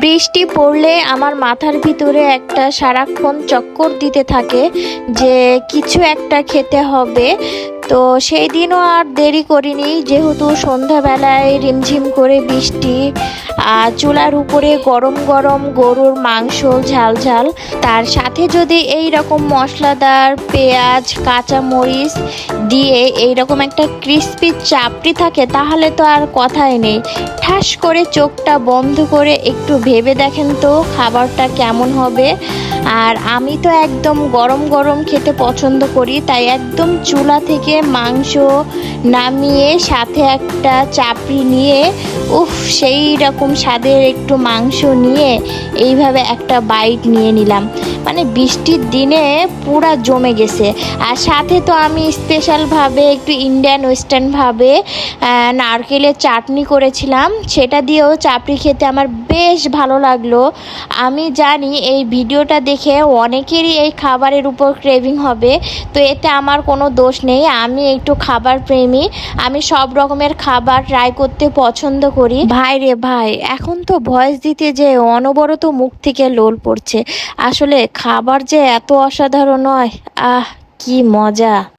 বৃষ্টি পড়লে আমার মাথার ভিতরে একটা সারাক্ষণ চক্কর দিতে থাকে যে কিছু একটা খেতে হবে। তো সেই দিনও আর দেরি করিনি। যেহেতু সন্ধ্যাবেলায় রিমঝিম করে বৃষ্টি, আর চুলার উপরে গরম গরম গরুর মাংস ঝাল ঝাল, তার সাথে যদি এই রকম মশলাদার পেঁয়াজ কাঁচা মরিচ দিয়ে এই রকম একটা ক্রিস্পি চাপড়ি থাকে, তাহলে তো আর কথাই নেই। ঠাস করে চোখটা বন্ধ করে একটু ভেবে দেখেন তো, খাবারটা কেমন হবে। আর আমি তো একদম গরম গরম খেতে পছন্দ করি, তাই একদম চুলা থেকে মাংস নামিয়ে সাথে একটা চাপড়ি নিয়ে, উফ, সেই রকম স্বাদের একটু মাংস নিয়ে এইভাবে একটা বাইট নিয়ে নিলাম। মানে বৃষ্টির দিনে পুরা জমে গেছে। আর সাথে তো আমি স্পেশালভাবে একটু ইন্ডিয়ান ওয়েস্টার্নভাবে নারকেলের চাটনি করেছিলাম। সেটা দিয়েও চাপড়ি খেতে আমার বেশ ভালো লাগল। আমি জানি এই ভিডিওটা দেখে অনেকেরই এই খাবারের উপর ক্রেভিং হবে, তো এতে আমার কোনো দোষ নেই। আমি একটু খাবার প্রেমী, আমি সব রকমের খাবার ট্রাই করতে পছন্দ করি। ভাই রে ভাই, এখন তো ভয়েস দিতে যে অনবরত মুখ থেকে লোল পড়ছে। আসলে খাবার যে এত অসাধারণ নয় আহ কি মজা।